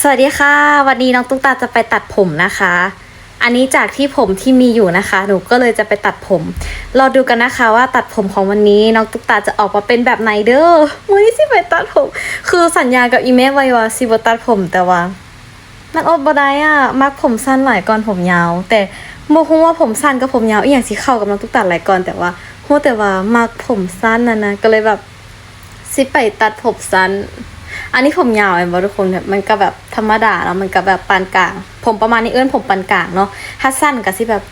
สวัสดีค่ะ วันนี้น้องตุ๊กตาจะไปตัดผมนะคะ อันนี้จากที่ผมที่มีอยู่นะคะ หนูก็เลยจะไปตัดผมรอดูกันนะคะว่าตัดผมของวันนี้น้องตุ๊กตาจะออกมาเป็นแบบไหนเด้อวันนี้สิไปตัดผม คือสัญญากับอีเมลไว้ว่าสิบตัดผมแต่ว่า มันอดบ่ได้อะมักผมสั้นหลายก่อนผมยาว แต่โมคงว่าผมสั้นกับผมยาวอีอย่างสิเข้ากับน้องตุ๊กตาหลายก่อนแต่ว่าโหแต่ว่ามักผมสั้นนะนะก็เลยแบบสิไปตัดผมสั้น อันนี้ผมยาวเองบทุกคนแบบมันก็แบบธรรมดาแล้วมันก็แบบปานกลาง ผมประมาณนี้เอื้อนผมปานกลางเนาะถ้าสั้นก็สิแบบ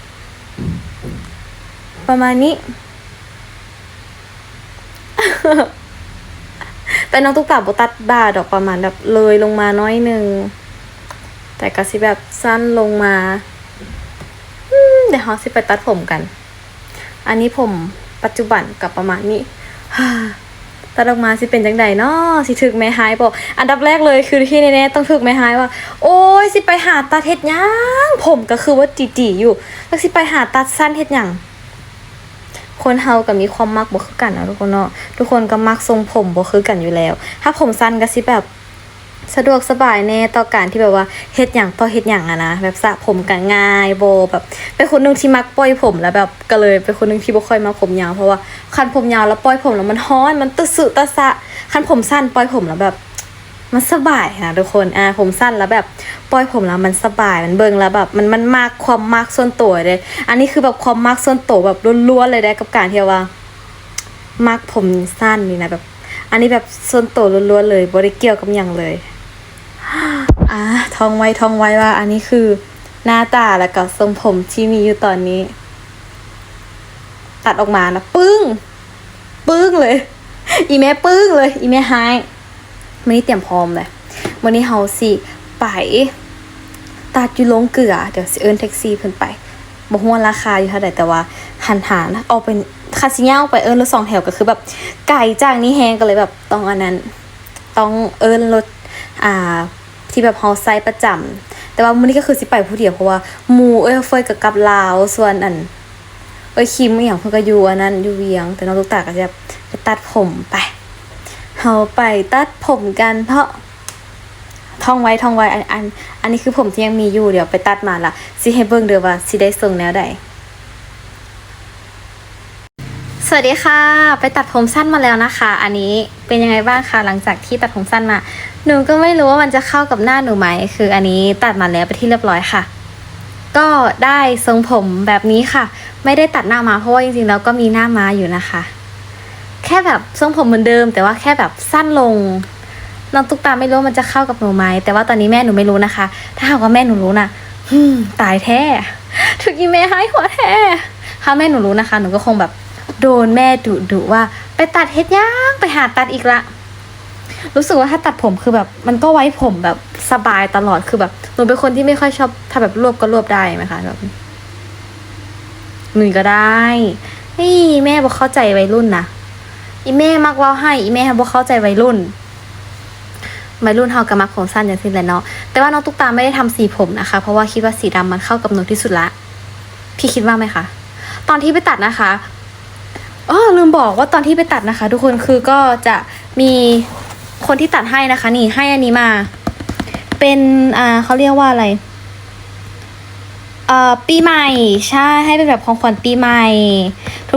ประมาณนี้ แต่น้องตุ๊กตาบตัดบ่าดอกประมาณแบบเลยลงมาน้อยหนึ่งแต่ก็สิแบบสั้นลงมาเดี๋ยวเราสิไปตัดผมกัน อันนี้ผมปัจจุบันกับประมาณนี้ ตัดออกมาสิเป็นจังใดเนาะสิถึกแม่หายบอกอันดับแรกเลยคือที่แน่ๆต้องถึกแม่หายว่า โอ้ยสิไปหาตัดเห็ดยังผมก็คือว่าจีๆอยู่แล้วสิไปหาตัดสั้นเห็ดยังคนเฮาก็มีความมักบ่คือกันนะทุกคนเนาะทุกคนก็มักทรงผมบ่คือกันอยู่แล้ว ถ้าผมสั้นก็สิแบบ สะดวกสบายแน่ต่อการที่แบบว่าเฮ็ดหยังต่อเฮ็ดหยังอะนะแบบสระผมกันง่ายโบแบบเป็นคนหนึงที่มักปล่อยผมแล้วแบบก็เลยเป็นคนหนึงที่บ่ค่อยมาผมยาวเพราะว่าคันผมยาวแล้วปล่อยผมแล้วมันฮ้อนมันตึสึตะสะคันผมสั้นปล่อยผมแล้วแบบ มันสบายนะทุกคนอ่าผมสั้นแล้วแบบปล่อยผมแล้วมันสบายมันเบิ่งแล้วแบบมันมันมากความมากส่วนตัวเลย อันนี้คือแบบความมากส่วนตัวแบบล้วนๆเลยได้กับการที่ว่ามักผมสั้นนี่นะแบบ อันนี้แบบส่วนตัวล้วนๆเลยบ่ได้เกี่ยวกับหยังเลย อ่าทองไว้ทองไว้ว่า อันนี้คือหน้าตาแล้วก็ทรงผมที่มีอยู่ตอนนี้ ตัดออกมานะปึ้ง ปึ้งเลย อีแม่ปึ้งเลย อีแม่ไฮวันนี้เตรียมพร้อมเลยวันนี้เฮาสิไปตัดอยู่ลงเกลือ เดี๋ยวสิเอิ้นแท็กซี่เพิ่นไปบ่ฮู้ว่าราคาอยู่เท่าใดแต่ว่าหันหานะเอาเป็นคาสิย่าไปเอิ้นรถสองแถวก็คือแบบไก่จ้ากนี้แฮงก็เลยแบบต้องอันนั้น ต้องเอิ้นรถอ่า ที่แบบเฮาใช้ประจำแต่ว่ามื้อนี้ก็คือสิไปผู้เดียวเพราะว่าหมู่เอ้ยเฟยกับกับลาวส่วนอันเอ้ยคิมอย่างเพิ่นก็อยู่อันนั้นอยู่เวียง แต่น้องตุ๊กตาก็จะไปตัดผมไปเฮาไปตัดผมกันเพราะท่องไว้ท่องไว้อันอันอันนี้คือผมที่ยังมีอยู่เดี๋ยวไปตัดมาละสิให้เบิ่งเด้อว่าสิได้ทรงแนวใดส วัสดีค่ะ ไปตัดผมสั้นมาแล้วนะคะ อันนี้เป็นยังไงบ้างคะหลังจากที่ตัดผมสั้นมา หนูก็ไม่รู้ว่ามันจะเข้ากับหน้าหนูไหม คืออันนี้ตัดมาแล้วไปที่เรียบร้อยค่ะ ก็ได้ทรงผมแบบนี้ค่ะ ไม่ได้ตัดหน้ามาเพราะว่าจริงๆแล้วก็มีหน้ามาอยู่นะคะ แค่แบบทรงผมเหมือนเดิม แต่ว่าแค่แบบสั้นลงน้องตุ๊กตาไม่รู้มันจะเข้ากับหนูไหมแต่ว่าตอนนี้แม่หนูไม่รู้นะคะ ถ้าหากว่าแม่หนูรู้นะฮึมตายแท้ถึกอีเมให้หัวแท้ถ้าแม่หนูรู้นะคะ หนูก็คงแบบ โดนแม่ดุดุว่า ไปตัดเฮ็ดย่างไปหาตัดอีกละ รู้สึกว่าถ้าตัดผมคือแบบ มันก็ไว้ผมแบบสบายตลอดคือแบบหนูเป็นคนที่ไม่ค่อยชอบ ถ้าแบบรวบก็รวบได้ไหมคะแบบหนุ่ยก็ได้นี่แม่บอกเข้าใจวัยรุ่นนะอีแม่มักเว่าให้ อีแม่บอกเข้าใจวัยรุ่นวัยรุ่นเฮากับมักผมสั้นอย่างสิ้นแหละเนาะแต่ว่าน้องตุ๊กตาไม่ได้ทำสีผมนะคะ เพราะว่าคิดว่าสีดำมันเข้ากับหนูที่สุดละ พี่คิดว่าไหมคะ ตอนที่ไปตัดนะคะ อ๋อลืมบอกว่าตอนที่ไปตัดนะคะ ทุกคนคือก็จะมีคนที่ตัดให้นะคะ นี่ให้อันนี้มา เป็นอ่าเขาเรียกว่าอะไรเอ่อปีใหม่ใช่ให้เป็นแบบของขวัญปีใหม่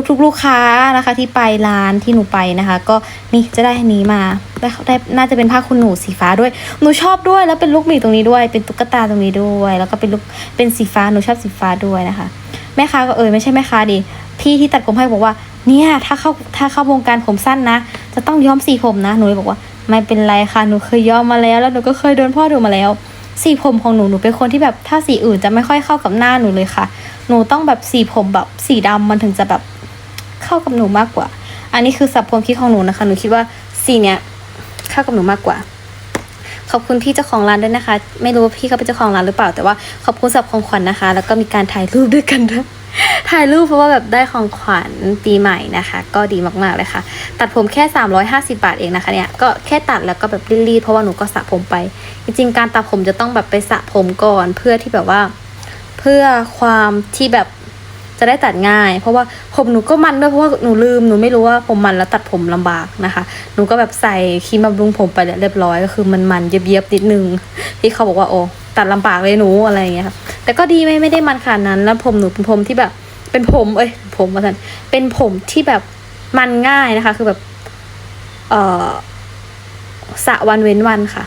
ทุกๆ ลูกค้านะคะ ที่ไปร้านที่หนูไปนะคะ ก็นี่จะได้อันนี้มาได้ได้น่าจะเป็นผ้าคุณหนูสีฟ้าด้วย หนูชอบด้วยแล้วเป็นลูกหมีตรงนี้ด้วย เป็นตุ๊กตาตรงนี้ด้วย แล้วก็เป็นลูกเป็นสีฟ้าหนูชอบสีฟ้าด้วยนะคะ แม่ค้าก็เออไม่ใช่แม่ค้าดิพี่ที่ตัดผมให้บอกว่า เนี่ยถ้าเข้าถ้าเข้าวงการผมสั้นนะ จะต้องย้อมสีผมนะหนูเลยบอกว่า ไม่เป็นไรค่ะหนูเคยย้อมมาแล้ว แล้วหนูก็เคยโดนพ่อดูมาแล้ว สีผมของหนูหนูเป็นคนที่แบบถ้าสีอื่นจะไม่ค่อยเข้ากับหน้าหนูเลยค่ะ หนูต้องแบบสีผมแบบสีดำมันถึงจะแบบเข้ากับหนูมากกว่า อันนี้คือสับความคิดของหนูนะคะ หนูคิดว่าสีเนี้ยเข้ากับหนูมากกว่า ขอบคุณพี่เจ้าของร้านด้วยนะคะ ไม่รู้ว่าพี่เขาเป็นเจ้าของร้านหรือเปล่า แต่ว่าขอบคุณสับของขวัญนะคะ แล้วก็มีการถ่ายรูปด้วยกันด้วย ถ่ายรูปเพราะว่าแบบได้ของขวัญปีใหม่นะคะ ก็ดีมากๆเลยค่ะ ตัดผมแค่ 350 บาทเองนะคะเนี่ยก็แค่ตัดแล้วก็แบบรีดๆเพราะว่าหนูก็สระผมไป จริงๆ การตัดผมจะต้องแบบไปสระผมก่อน เพื่อที่แบบว่า เพื่อความที่แบบจะได้ตัดง่าย เพราะว่าผมหนูก็มันด้วยเพราะว่าหนูลืมหนูไม่รู้ว่าผมมันแล้วตัดผมลำบากนะคะ หนูก็แบบใส่ครีมบำรุงผมไปเรียบร้อยก็คือมันมันเย็บๆนิดนึงที่เขาบอกว่าโอ้ตัดลำบากเลยหนูอะไรอย่างเงี้ยครับแต่ก็ดีไม่ไม่ได้มันขนาดนั้นแล้วผมหนูเป็นผมที่แบบ เป็นผมเอ้ยผมมาทันเป็นผมที่แบบมันง่ายนะคะ คือแบบ เออสระวันเว้นวันค่ะ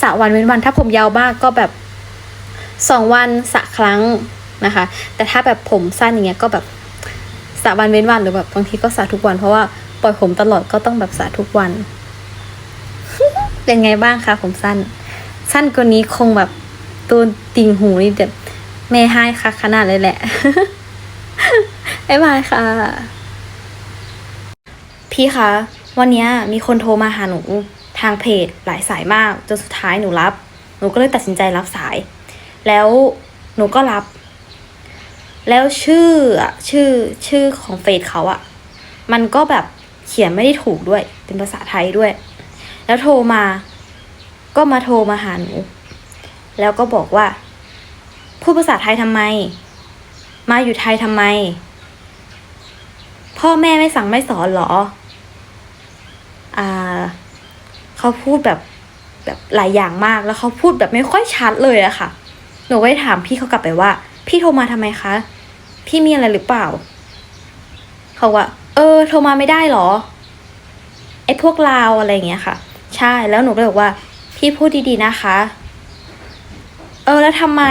สระวันเว้นวัน ถ้าผมยาวมากก็แบบสองวันสระครั้งนะคะ แต่ถ้าแบบผมสั้นอย่างเงี้ยก็แบบสระวันเว้นวันหรือแบบบางทีก็สระทุกวัน เพราะว่าปล่อยผมตลอดก็ต้องแบบสระทุกวัน เป็นไงบ้างคะผมสั้น สั้นกว่านี้คงแบบตัวติ่งหูนี่แบบแม่ให้ค่ะขนาดเลยแหละ บ๊ายบายค่ะ พี่คะ วันนี้มีคนโทรมาหาหนูทางเพจหลายสายมาก จนสุดท้ายหนูรับ หนูก็เลยตัดสินใจรับสาย แล้วหนูก็รับ แล้วชื่ออะชื่อชื่อของเฟซเขาอะมันก็แบบเขียนไม่ได้ถูกด้วย เป็นภาษาไทยด้วย แล้วโทรมา ก็มาโทรมาหาหนู แล้วก็บอกว่า พูดภาษาไทยทำไม มาอยู่ไทยทำไม พ่อแม่ไม่สั่งไม่สอนหรอ อ่า เขาพูดแบบแบบหลายอย่างมากแล้วเขาพูดแบบไม่ค่อยชัดเลยอะค่ะ หนูก็เลยถามพี่เขากลับไปว่า พี่โทรมาทำไมคะ พี่มีอะไรหรือเปล่า เขาว่า เออ โทรมาไม่ได้หรอ ไอ้พวกลาวอะไรอย่างเงี้ยค่ะ ใช่ แล้วหนูก็เลยบอกว่า พี่พูดดีๆนะคะ เออ แล้วทำไม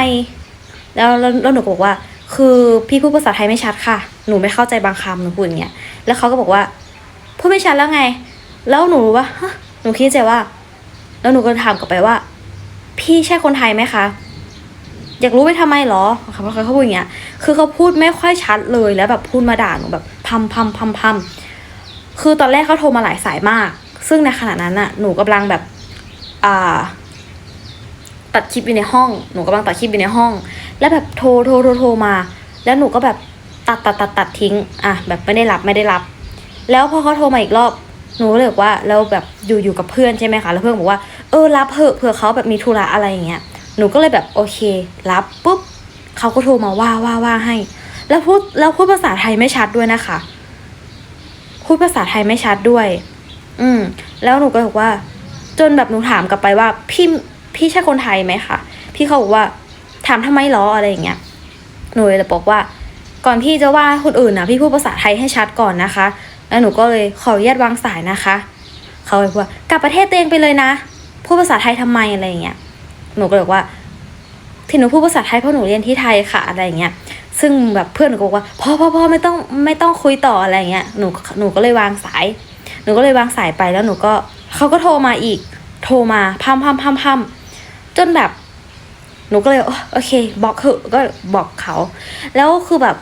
แล้วแล้วแล้วหนูก็บอกว่า คือพี่พูดภาษาไทยไม่ชัดค่ะ หนูไม่เข้าใจบางคำหนูพูดอย่างเงี้ย แล้วเขาก็บอกว่าพูดไม่ชัดแล้วไง แล้วหนูรู้ว่าฮะหนูคิดใจว่า แล้วหนูก็ถามกลับไปว่า พี่ใช่คนไทยไหมคะ อยากรู้ไปทำไมเหรอเขาเขาพูดอย่างเงี้ย คือเขาพูดไม่ค่อยชัดเลยแล้วแบบพูดมาด่าหนูแบบพัมพัมพัมพัมคือตอนแรกเขาโทรมาหลายสายมาก ซึ่งในขณะนั้นน่ะ หนูกำลังแบบ อ่า ตัดคลิปอยู่ในห้อง หนูกำลังตัดคลิปอยู่ในห้อง แล้วแบบโทรโทรโทรโทรมา แล้วหนูก็แบบตัดตัดตัดตัดทิ้ง อะแบบไม่ได้รับไม่ได้รับ แล้วพอเขาโทรมาอีกรอบ หนูก็เลยบอกว่าแล้วแบบอยู่อยู่กับเพื่อนใช่ไหมคะ แล้วเพื่อนบอกว่าเออรับเถอะเผื่อเขาแบบมีธุระอะไรอย่างเงี้ย หนูก็เลยแบบโอเค รับปุ๊บเขาก็โทรมาว่าว่าว่าให้ แล้วพูดแล้วพูดภาษาไทยไม่ชัดด้วยนะคะ พูดภาษาไทยไม่ชัดด้วย อืม แล้วหนูก็บอกว่า จนแบบหนูถามกลับไปว่าพี่พี่ใช่คนไทยไหมคะ พี่เขาบอกว่า ถามทำไมหรออะไรอย่างเงี้ยหนูเลยบอกว่า ก่อนพี่จะว่าคนอื่นนะพี่พูดภาษาไทยให้ชัดก่อนนะคะ แล้วหนูก็เลยขออนุญาตวางสายนะคะเขาเลยว่ากลับประเทศตัวเองไปเลยนะพูดภาษาไทยทำไมอะไรอย่างเงี้ยหนูก็เลยบอกว่าที่หนูพูดภาษาไทยเพราะหนูเรียนที่ไทยค่ะอะไรอย่างเงี้ยซึ่งแบบเพื่อนหนูก็บอกว่าพ่อพ่อพ่อไม่ต้องไม่ต้องคุยต่ออะไรอย่างเงี้ยหนูหนูก็เลยวางสาย หนูก็เลยวางสายไปแล้วหนูก็เขาก็โทรมาอีก โทรมาพัมพัมพัมพัมจนแบบ หนูก็เลยโอเคบล็อกเถอะก็บอกเขา แล้วคือแบบ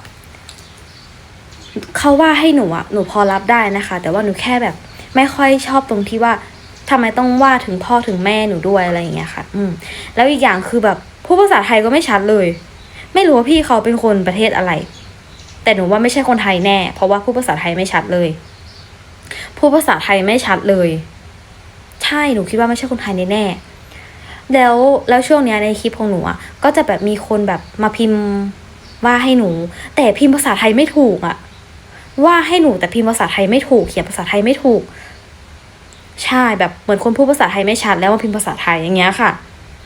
เขาว่าให้หนูอะหนูพอรับได้นะคะ แต่ว่าหนูแค่แบบ ไม่ค่อยชอบตรงที่ว่าทำไมต้องว่าถึงพ่อถึงแม่หนูด้วยอะไรอย่างเงี้ยค่ะ อืม แล้วอีกอย่างคือแบบพูดภาษาไทยก็ไม่ชัดเลย ไม่รู้ว่าพี่เขาเป็นคนประเทศอะไร แต่หนูว่าไม่ใช่คนไทยแน่ เพราะว่าพูดภาษาไทยไม่ชัดเลยพูดภาษาไทยไม่ชัดเลย ใช่หนูคิดว่าไม่ใช่คนไทยแน่ๆ แล้วแล้วช่วงเนี้ยในคลิปของหนูอะก็จะแบบมีคนแบบมาพิมพ์ว่าให้หนู แต่พิมพ์ภาษาไทยไม่ถูกอะ ว่าให้หนูแต่พิมพ์ภาษาไทยไม่ถูก เขียนภาษาไทยไม่ถูก ใช่แบบเหมือนคนพูดภาษาไทยไม่ชัดแล้วมาพิมพ์ภาษาไทยอย่างเงี้ยค่ะ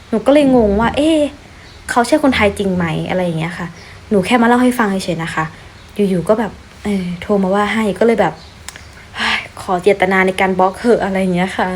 หนูก็เลยงงว่า เอ๊เขาใช่คนไทยจริงไหมอะไรอย่างเงี้ยค่ะ หนูแค่มาเล่าให้ฟังเฉยๆนะคะ อยู่ๆก็แบบเออโทรมาว่าให้ก็เลยแบบขอเจตนาในการบล็อกเหอะอะไรอย่างเงี้ยค่ะ